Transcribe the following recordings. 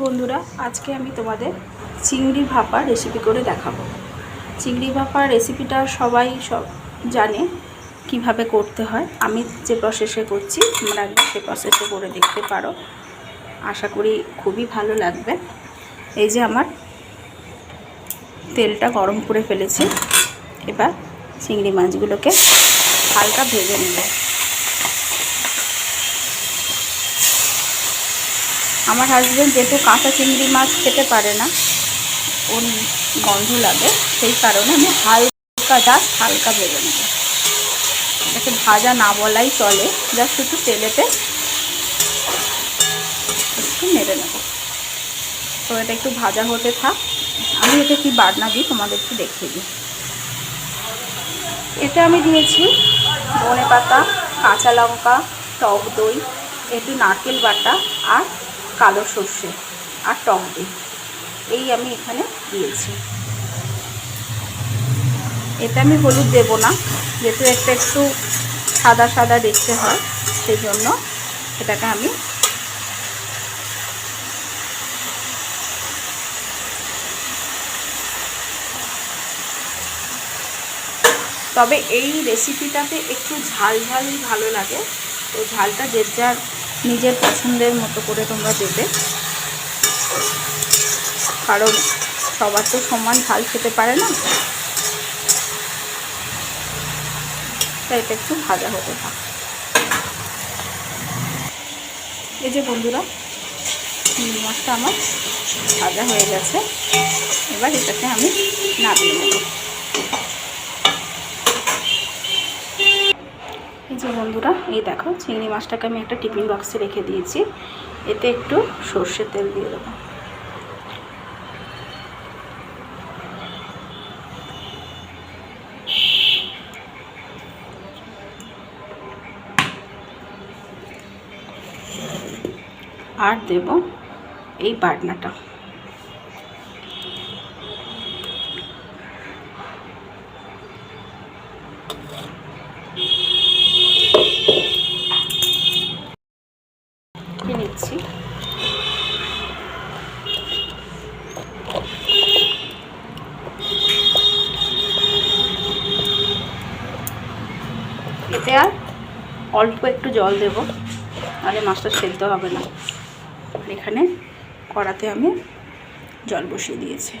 বন্ধুরা, আজকে আমি তোমাদের চিংড়ি ভাপা রেসিপি করে দেখাবো। চিংড়ি ভাপা রেসিপিটা সবাই সব জানে কীভাবে করতে হয়। আমি যে প্রসেসে করছি, তোমরা একবার সে প্রসেসে করে দেখতে পারো। আশা করি খুবই ভালো লাগবে। এই যে আমার তেলটা গরম করে ফেলেছি। এবার চিংড়ি মাছগুলোকে হালকা ভেজে নেব। আমার হাজব্যান্ড যেহেতু কাঁচা চিংড়ি মাছ খেতে পারে না, ওর গন্ধ লাগে, সেই কারণে আমি হালকা জাস্ট হালকা ভেজে নেব। এটাকে ভাজা না বলাই চলে জাস্ট একটু তেলেতে একটু নেড়ে নেব। তো এটা একটু ভাজা হতে থাক। আমি এতে কি বাটনা দিই তোমাদেরকে দেখিয়ে দিই। এতে আমি দিয়েছি ধনে পাতা কাঁচা লঙ্কা, টক দই, একটু নারকেল বাটা আর কালো সর্ষে আর টক দই। এই আমি এখানে দিয়েছি। এতে আমি হলুদ দেব না, যেহেতু একটা একটু সাদা সাদা দেখতে হয় সেই জন্য এটাকে আমি তবে এই রেসিপিটাতে একটু ঝাল ঝালই ভালো লাগে। তো ঝালটা যে যার নিজের পছন্দের মতো করে তোমরা দেবে। কারণ সবার তো সমান ঝাল খেতে পারে না। তাই এটা একটু ভাজা হতে থাক। এই যে বন্ধুরা মাছটা আমার ভাজা হয়ে গেছে। এবার এটাকে আমি নামিয়ে নেব। যে বন্ধুরা, এই দেখো, চিংড়ি মাছটাকে আমি একটা টিফিন বক্সে রেখে দিয়েছি। এতে একটু সর্ষের তেল দিয়ে দেবো। আর দেব এই বাটনাটা দিয়ে নিচ্ছি এতে আর অল্প একটু জল দেব, নাহলে মাছটা সেদ্ধ হবে না। এখানে কড়াতে আমি জল বসিয়ে দিয়েছি।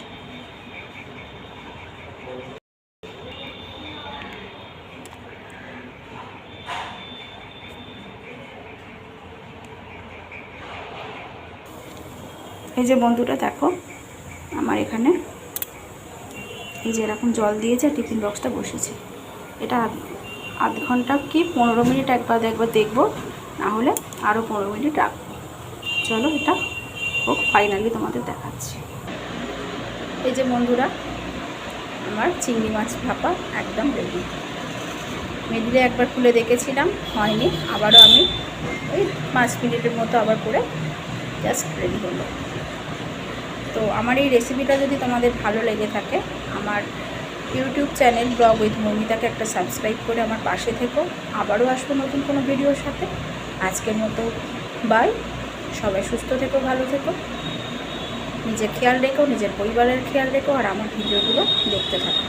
এই যে বন্ধুটা দেখো, আমার এখানে এই যে এরকম জল দিয়েছে, টিফিন বক্সটা বসেছে। এটা আধ ঘণ্টা কি পনেরো মিনিট একবার একবার দেখব, নাহলে আরও পনেরো মিনিট রাখব। চলো এটা হোক ফাইনালি তোমাদের দেখাচ্ছি। এই যে বন্ধুরা, আমার চিংড়ি মাছ ভাপা একদম রেডি মিডিলে একবার খুলে দেখেছিলাম, হয়নি, আবারও আমি ওই পাঁচ মিনিটের মতো আবার করে জাস্ট রেডি হলো। তো আমার এই রেসিপিটা যদি তোমাদের ভালো লেগে থাকে, আমার ইউটিউব চ্যানেল ব্লগ উইথ মমিতাকে একটা সাবস্ক্রাইব করে আমার পাশে থেকো। আবারও আসব নতুন কোনো ভিডিওর সাথে। আজকের মতো বাই। সবাই সুস্থ থেকো, ভালো থেকো। নিজের খেয়াল রেখো, নিজের পরিবারের খেয়াল রেখো আর আমার ভিডিওগুলো দেখতে থাকো।